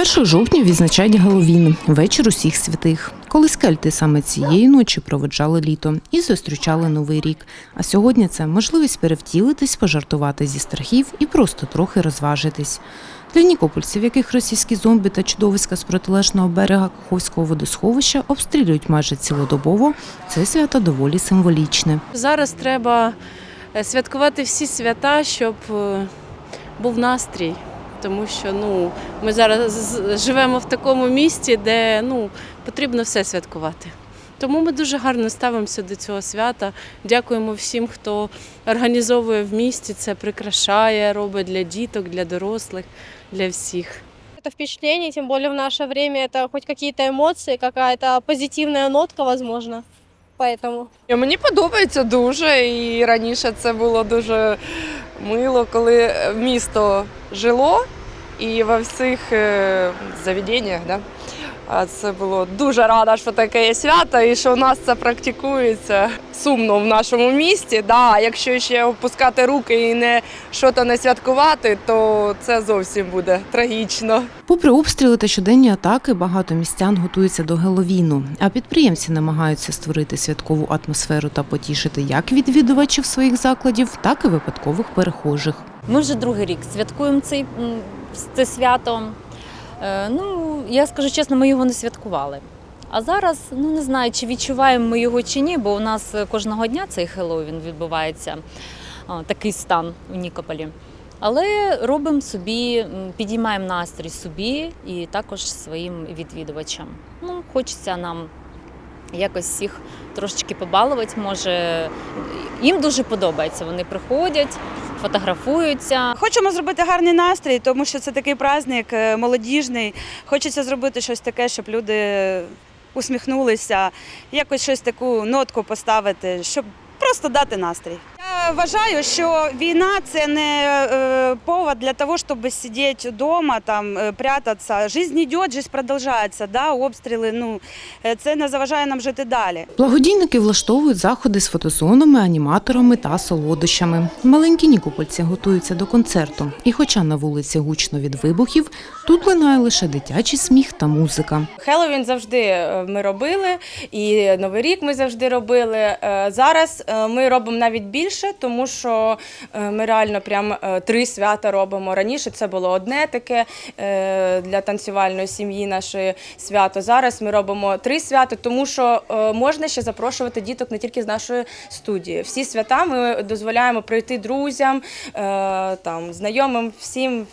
1 жовтня відзначають Геловін – вечір усіх святих. Колись кельти саме цієї ночі проведжали літо і зустрічали новий рік. А сьогодні це можливість перевтілитись, пожартувати зі страхів і просто трохи розважитись. Для нікопольців, яких російські зомбі та чудовиська з протилежного берега Каховського водосховища обстрілюють майже цілодобово, це свято доволі символічне. Зараз треба е, святкувати всі свята, щоб е, був настрій Тому що ну, ми зараз з- живемо в такому місті, де ну, потрібно все святкувати. Тому ми дуже гарно ставимося до цього свята. Дякуємо всім, хто організовує в місті, це прикрашає, робить для діток, для дорослих, для всіх. это впечатление, тем более в наше время это хоть какие-то эмоции, какая-то позитивная нотка, возможно. Поэтому І Мені подобається дуже, і раніше це було дуже мило, коли місто жило і во всіх е, заведеннях. Да? А це було дуже рада, що таке є свято і що у нас це практикується сумно в нашому місті. Да, якщо ще опускати руки і не що то не святкувати, то це зовсім буде трагічно. Попри обстріли та щоденні атаки, багато містян готуються до Геловіну, а підприємці намагаються створити святкову атмосферу та потішити як відвідувачів своїх закладів, так і випадкових перехожих. Ми вже другий рік святкуємо цей, це свято. Е, Ну, я скажу чесно, ми його не святкували. А зараз ну не знаю, чи відчуваємо ми його чи ні, бо у нас е, кожного дня цей Хеллоуін відбувається такий стан у Нікополі. Але робимо собі, підіймаємо настрій собі і також своїм відвідувачам. Ну, хочеться нам якось всіх трошечки побалувати. Може, їм дуже подобається. Вони приходять, фотографуються. Хочемо зробити гарний настрій, тому що це такий праздник е, молодіжний. Хочеться зробити щось таке, щоб люди усміхнулися, якось щось таку нотку поставити, щоб просто дати настрій. Я вважаю, що війна це не е, повод для того, щоб сидіти вдома, там е, прятатися. Жизнь йде, життя продовжується, да, обстріли. Ну е, це не заважає нам жити далі. Благодійники влаштовують заходи з фотозонами, аніматорами та солодощами. Маленькі нікопольці готуються до концерту. І хоча на вулиці гучно від вибухів, тут лунає лише дитячий сміх та музика. Хеллоуін завжди ми робили, і Новий рік ми завжди робили. Зараз ми робимо навіть більше, тому що е, ми реально прям е, три свята робимо. Раніше це було одне таке е, для танцювальної сім'ї нашої свято. Зараз ми робимо три свята, тому що можна ще запрошувати діток не тільки з нашої студії. Всі свята ми дозволяємо прийти друзям, там, знайомим всім.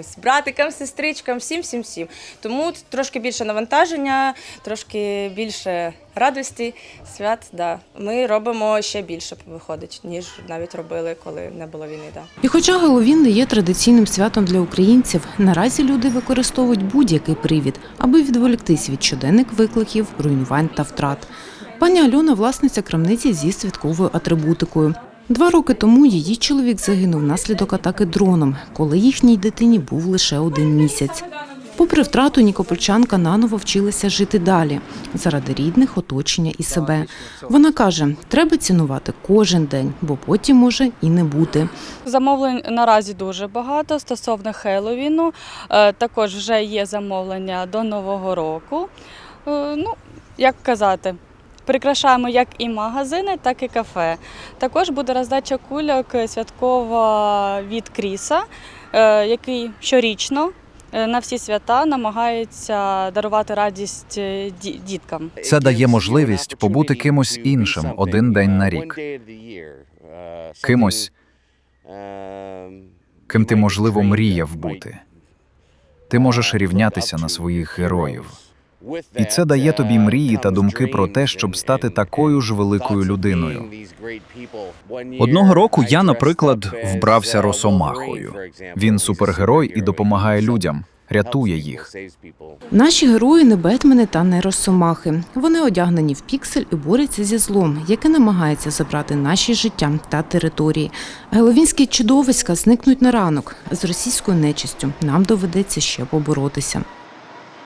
Ось, Братикам, сестричкам, всім, всім, всім. Тому трошки більше навантаження, трошки більше радості, свят. Да. Ми робимо ще більше виходить, ніж навіть робили, коли не було війни. Да. І хоча Геловін не є традиційним святом для українців, наразі люди використовують будь-який привід, аби відволіктись від щоденних викликів, руйнувань та втрат. Пані Альона – власниця крамниці зі святковою атрибутикою. Два роки тому її чоловік загинув внаслідок атаки дроном, коли їхній дитині був лише один місяць. Попри втрату, нікопольчанка наново вчилася жити далі заради рідних, оточення і себе. Вона каже, треба цінувати кожен день, бо потім може і не бути. Замовлень наразі дуже багато стосовно Хеллоуіну. Е, Також вже є замовлення до Нового року. Е, Ну, як казати, прикрашаємо як і магазини, так і кафе. Також буде роздача кульок святкова від Кріса, е, який щорічно е, на всі свята намагається дарувати радість е, діткам. Це дає можливість побути кимось іншим один день на рік. Кимось, ким ти, можливо, мріяв бути. Ти можеш рівнятися на своїх героїв. І це дає тобі мрії та думки про те, щоб стати такою ж великою людиною. Одного року я, наприклад, вбрався росомахою. Він супергерой і допомагає людям, рятує їх. Наші герої не Бетмени та не Росомахи. Вони одягнені в піксель і борються зі злом, яке намагається забрати наші життя та території. Геловінські чудовиська зникнуть на ранок. З російською нечистю нам доведеться ще поборотися.